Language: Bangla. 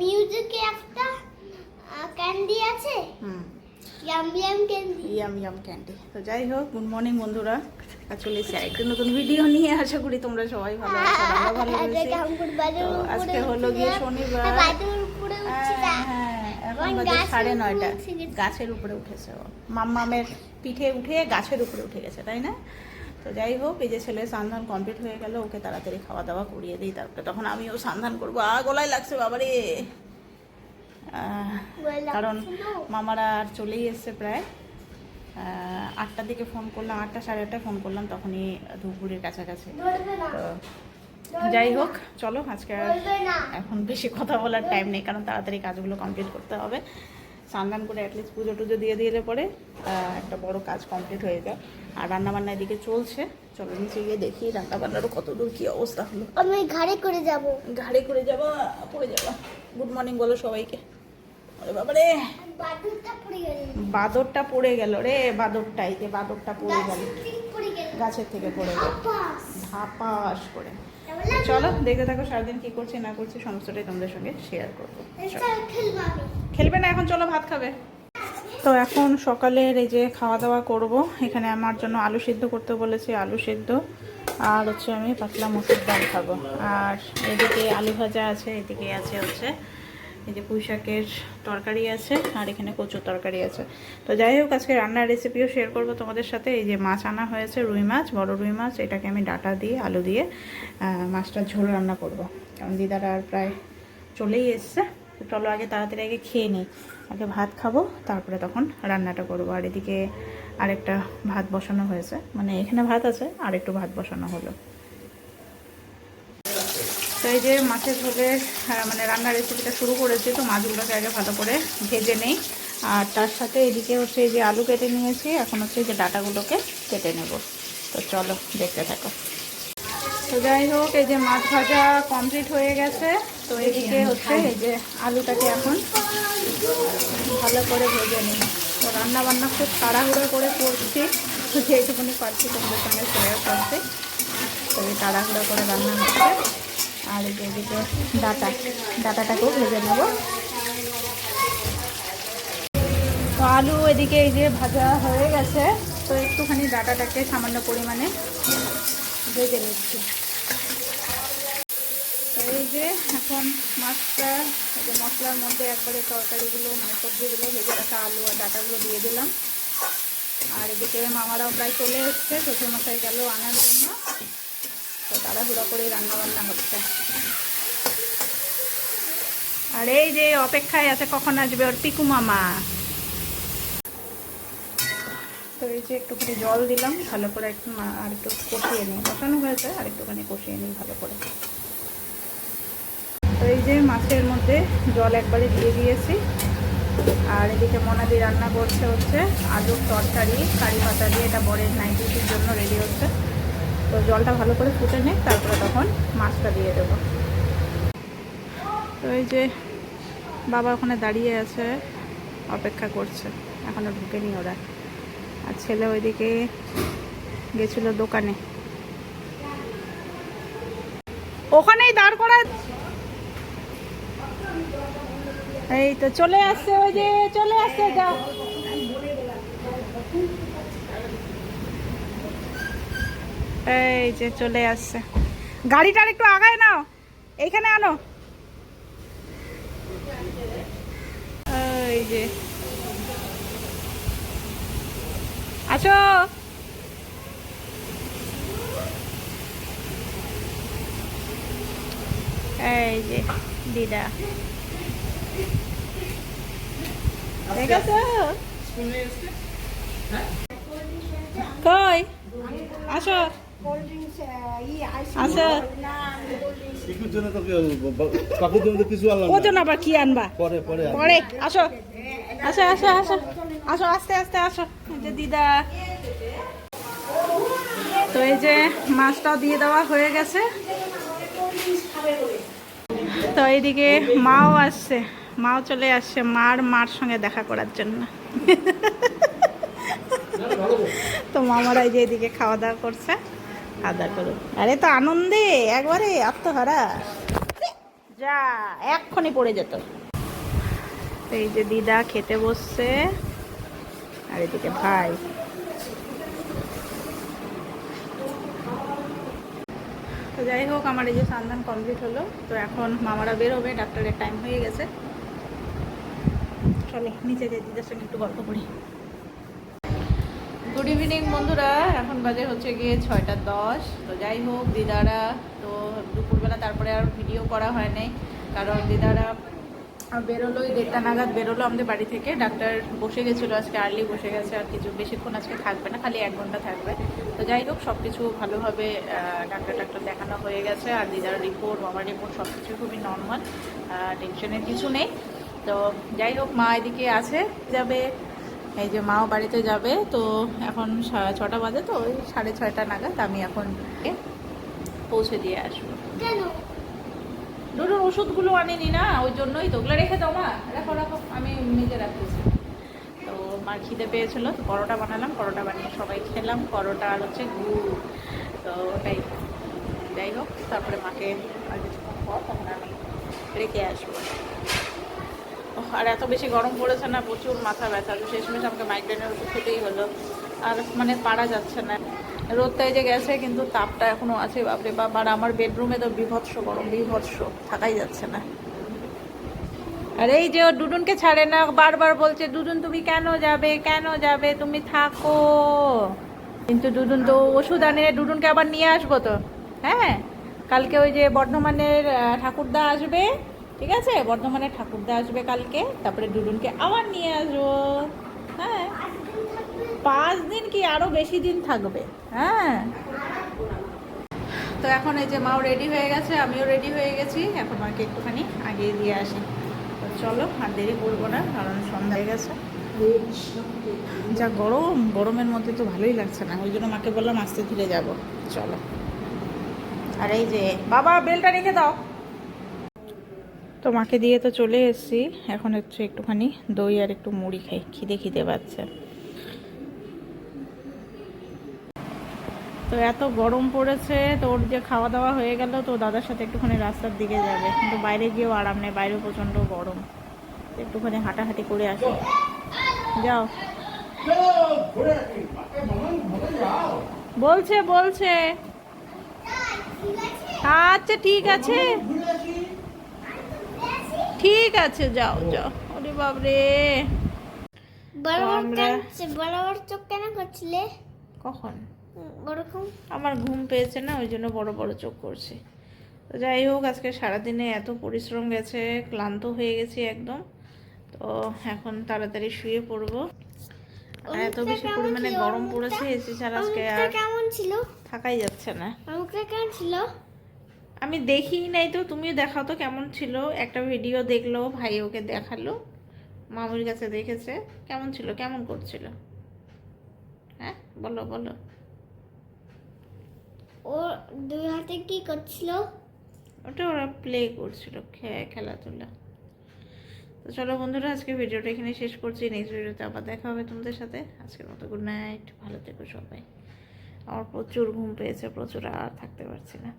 মিউজিকে একটা ক্যান্ডি আছে? Yum yum candy yum yum candy তো যাই হোক গুড মর্নিং বন্ধুরা। চলে এসেছি আরেকটা নতুন ভিডিও নিয়ে আশা করি তোমরা সবাই ভালো আছো আমরা ভালো আছি আজকে হলো গিয়ে শনিবার। উঠছি হ্যাঁ, হ্যাঁ, এখন বাজে সাড়ে উপরে নয়টা। গাছের উপরে উঠেছে মাম্মামের পিঠে উঠে গাছের উপরে উঠে গেছে তাই না? তো যাই হোক এই যে ছেলে সান্ধান কমপ্লিট হয়ে গেল ওকে তাড়াতাড়ি খাওয়া দাওয়া করিয়ে দিই তারপরে। তখন আমিও সান্ধান করব। আ গলায় লাগছে বাবারে। কারণ মামারা আর চলেই এসছে প্রায়। আটটার দিকে ফোন করলাম আটটা সাড়ে আটটায় ফোন করলাম তখনই ধূপগুড়ির কাছাকাছি। তো যাই হোক চলো আজকে এখন বেশি কথা বলার টাইম নেই কারণ তাড়াতাড়ি কাজগুলো কমপ্লিট করতে হবে। স্নান করে অ্যাটলিস্ট পুজো টুজো দিয়ে দিলে পরে একটা বড় কাজ কমপ্লিট হয়ে যায়। আর রান্নাবান্না এদিকে চলছে। চলো নিচে গিয়ে দেখি রান্নাবান্নারও কত দূর কী অবস্থা হলো। আমি ঘাড়ে করে যাব। ঘাড়ে করে যাবা? পড়ে যাবা? গুড মর্নিং বলো সবাইকে। বাবারে বাদরটা পড়ে গেল। রে বাদরটা এই যে বাদরটা পড়ে গেল। গাছের থেকে পড়ে গেল। ধাপাস। করে। চলো দেখতে থাকো সারাদিন কি করছি না করছি সমস্তটাই তোমাদের সঙ্গে শেয়ার করব। খেলব না, এখন চলো ভাত খাবে। তো এখন সকালের এই যে খাওয়া দাওয়া করব, এখানে আমার জন্য আলু সিদ্ধ করতে বলেছে, আলু সিদ্ধ। আর হচ্ছে আমি পাতলা মসুর ডাল খাব। আর এদিকে আলু ভাজা আছে, এদিকে আছে হচ্ছে এই যে পুঁই শাকের তরকারি আছে, আর এখানে কচুর তরকারি আছে। তো যাই হোক, আজকে রান্নার রেসিপিও শেয়ার করব তোমাদের সাথে। এই যে মাছ আনা হয়েছে, রুই মাছ, বড় রুই মাছ, এটাকে আমি ডাটা দিয়ে, আলু দিয়ে মাছটা ঝোল রান্না করব। কারণ দিদারা আর প্রায় চলেই এসছে। তো চলো আগে তাড়াতাড়ি আগে খেয়ে নিই। আগে ভাত খাব, তারপরে তখন রান্নাটা করব। আর এদিকে আরেকটা ভাত বসানো হয়েছে। মানে এখানে ভাত আছে, আর একটু ভাত বসানো হলো। তো এই যে মাছের ঝোলের মানে রান্নার রেসিপিটা শুরু করেছি, তো মাছগুলোকে আগে ভালো করে ভেজে নেই। আর তার সাথে এদিকে হচ্ছে এই যে আলু কেটে নিয়েছি, এখন হচ্ছে যে ডাটাগুলোকে কেটে নেব। তো চলো দেখতে থাকো। তো যাই হোক, এই যে মাছ ভাজা কমপ্লিট হয়ে গেছে। তো এদিকে হচ্ছে এই যে আলুটাকে এখন ভালো করে ভেজে নিই। তো রান্না বান্না খুব তাড়াহুড়ো করে করছি, তো যেটুকুনি পারছি তোমাদের সঙ্গে শেয়ার করছি। তো এই তাড়াহুড়ো করে রান্না হচ্ছে। আর এদিকে ডাটা, ডাটাটাকেও ভেজে নেব। তো আলু এদিকে এই যে ভাজা হয়ে গেছে, তো একটুখানি ডাটাটাকে সামান্য পরিমাণে ভেজে নিচ্ছি। যে এখন মাছটা, এই যে মশলার মধ্যে একবারে তরকারিগুলো মানে সবজিগুলো ভেজে রাখা আলু আর ডাটাগুলো দিয়ে দিলাম। আর এদিকে মামারাও প্রায় চলে এসছে, শ্বশুরমশাই গেল আনার জন্য। তো তাড়াহুড়ো করেই রান্নাবান্না হচ্ছে। আর এই যে অপেক্ষায় আছে, কখন আসবে ওর পিকু মামা? তো এই যে একটুখানি জল দিলাম, ভালো করে একটু আর একটু কষিয়ে নিই। বসানো হয়েছে, আর একটুখানি কষিয়ে নিই ভালো করে। তো এই যে মাছের মধ্যে জল একবারে দিয়ে দিয়েছি। আর এদিকে মনাদি রান্না করছে হচ্ছে আলুর তরকারি, কারি পাতা দিয়ে। এটা বরের নাইটির জন্য রেডি হচ্ছে। তো জলটা ভালো করে ফুটে নিই তারপরে তখন মাছটা দিয়ে দেবো। তো এই যে বাবা ওখানে দাঁড়িয়ে আছে, অপেক্ষা করছে। এখনও ঢুকেনি ওরা। আর ছেলে ওইদিকে গেছিল দোকানে। ওখানেই দাঁড় করা এই তো চলে আসছে ওই যে, চলে আসছে যাও এই যে চলে আসছে। গাড়িটার একটু আগায় নাও, এইখানে আনো। এই যে। আছো এই যে, দিদা। ঠিক আছে। কই? আসো। আসো। পিকুর জন্য তো কাকুর জন্য তো কিছু আনলাম না। ওজন আবার কি আনবা? পরে পরে পরে আসো। আসো আসো আসো। আসো আস্তে আস্তে আসো। এই যে দিদা। তো এই যে মাছটাও দিয়ে দেওয়া হয়ে গেছে। তো এইদিকে মাও আসছে। মাও চলে আসছে, মার মার সঙ্গে দেখা করার জন্য। তো মামারা যে এদিকে খাওয়া দাওয়া করছে, খাওয়া দাওয়া করুক। আরে তো আনন্দে, একবারে আত্মহারা। যা, এক্ষুনি পড়ে যেত। এই যে দিদা খেতে বসছে, আর এদিকে ভাই। তো যাই হোক, আমার এই যে সন্ধান কমপ্লিট হলো। তো এখন মামারা বেরোবে ডাক্তারের টাইম হয়ে গেছে। চলো নিচে যে দিদার সঙ্গে একটু গল্প করি। গুড ইভিনিং বন্ধুরা। এখন বাজে হচ্ছে গিয়ে ছয়টা দশ। তো যাই হোক, দিদারা, তো দুপুরবেলা তারপরে আর ভিডিও করা হয় নাই। কারণ দিদারা বেরোলো ওই দেড়টা নাগাদ বেরোলো আমাদের বাড়ি থেকে। ডাক্তার বসে গেছিল, আজকে আর্লি বসে গেছে। আর কিছু বেশিক্ষণ আজকে থাকবে না, খালি এক ঘণ্টা থাকবে। তো যাই হোক সব কিছু ভালোভাবে ডাক্তার ডাক্তার দেখানো হয়ে গেছে। আর দিদার রিপোর্ট বাবার রিপোর্ট সব কিছু খুবই নর্মাল টেনশনের কিছু নেই। তো যাই হোক মা এদিকে আছে যাবে। এই যে মাও বাড়িতে যাবে তো এখন সা- ছটা বাজে তো ওই সাড়ে ছয়টা নাগাদ আমি এখন পৌঁছে দিয়ে আসব। দুটোর ওষুধগুলো আনিনি না ওই জন্যই তো। ওগুলো রেখে দাও মা। রাখো রাখো আমি নিজে রাখতেছি। তো মার খিদে পেয়েছিল তো পরোটা বানালাম পরোটা বানিয়ে সবাই খেলাম। পরোটা আর হচ্ছে গুড়। তো ওটাই। যাই হোক তারপরে মাকে আর কিছুক্ষণ পর তখন আমি রেখে আসব। আর এত বেশি গরম পড়েছে না, প্রচুর মাথা ব্যথা। তো সময় আমাকে মাইগ্রেনের ওষুধ খেতেই হলো। আর মানে পারা যাচ্ছে না। রোদটাই যে গেছে, কিন্তু তাপটা এখনও আছে, বাপরে বাপ। আর আমার বেডরুমে তো বিভৎস গরম, বিভৎস। থাকাই যাচ্ছে না। আর এই যে ডুডুনকে ছাড়ে না, বারবার বলছে ডুডুন তুমি কেন যাবে? কেন যাবে? তুমি থাকো। কিন্তু ডুডুন তো ওষুধ আনে ডুডুনকে আবার নিয়ে আসব তো। হ্যাঁ কালকে ওই যে বর্ধমানের ঠাকুরদা আসবে ঠিক আছে? বর্ধমানের ঠাকুরদা আসবে কালকে, তারপরে ডুডুনকে আবার নিয়ে আসব। হ্যাঁ। পাঁচ দিন কি আরও বেশি দিন থাকবে? হ্যাঁ। তো এখন এই যে মাও রেডি হয়ে গেছে, আমিও রেডি হয়ে গেছি, এখন মাকে একটুখানি আগিয়ে দিয়ে আসি। তো চলো, আর দেরি করব না, কারণ সন্ধ্যা হয়ে গেছে। যা গরম, গরমের মধ্যে তো ভালোই লাগছে না, ওই জন্য মাকে বললাম আস্তে ধীরে যাব। চলো। আর এই যে, বাবা, বেলটা রেখে দাও। তো মাকে দিয়ে তো চলে এসেছি। এখন হচ্ছে একটুখানি দই আর একটু মুড়ি খাই, খিদে খিদে পাচ্ছে। তো এত গরম পড়েছে, তো ওর যে খাওয়া দাওয়া হয়ে গেল, তো দাদার সাথে একটুখানি রাস্তার দিকে যাবে। কিন্তু বাইরে গিয়েও আরাম নেই বাইরে প্রচণ্ড গরম। একটুখানি হাঁটাহাঁটি করে আসি। যাও। বলছে বলছে। আচ্ছা ঠিক আছে। ঠিক আছে যাও যাও। ওরে বাবরে বড় বড় আমরা- কাঁদছে বড় বড় চোখ কেন করছিলে? কখন? ওরকম আমার ঘুম পেয়েছে না ওই জন্য বড় বড় চোখ করছে। তো যাই হোক আজকে সারাদিনে এত পরিশ্রম গেছে ক্লান্ত হয়ে গেছি একদম। তো এখন তাড়াতাড়ি শুয়ে পড়ব। আর এত বেশি পরিমাণে গরম পড়েছে এসি ছাড়া আজকে আর কেমন ছিল? থাকাই যাচ্ছে না। কেমন ছিল? আমি দেখিই নাই তো তুমিও দেখাও তো কেমন ছিল। একটা ভিডিও দেখল ভাই ওকে দেখাল মামুর কাছে দেখেছে কেমন ছিল কেমন করছিল? হ্যাঁ বলো বলো। ও দুই হাতে কি করছিল? ওটা ওরা প্লে করছিল খেলাধুলা। তো চলো বন্ধুরা আজকে ভিডিওটা এখানে শেষ করছি। নেক্সট ভিডিওতে আবার দেখা হবে তোমাদের সাথে। আজকের মতো গুড নাইট ভালো থেকো সবাই। আমার প্রচুর ঘুম পেয়েছে প্রচুর আর থাকতে পারছি না।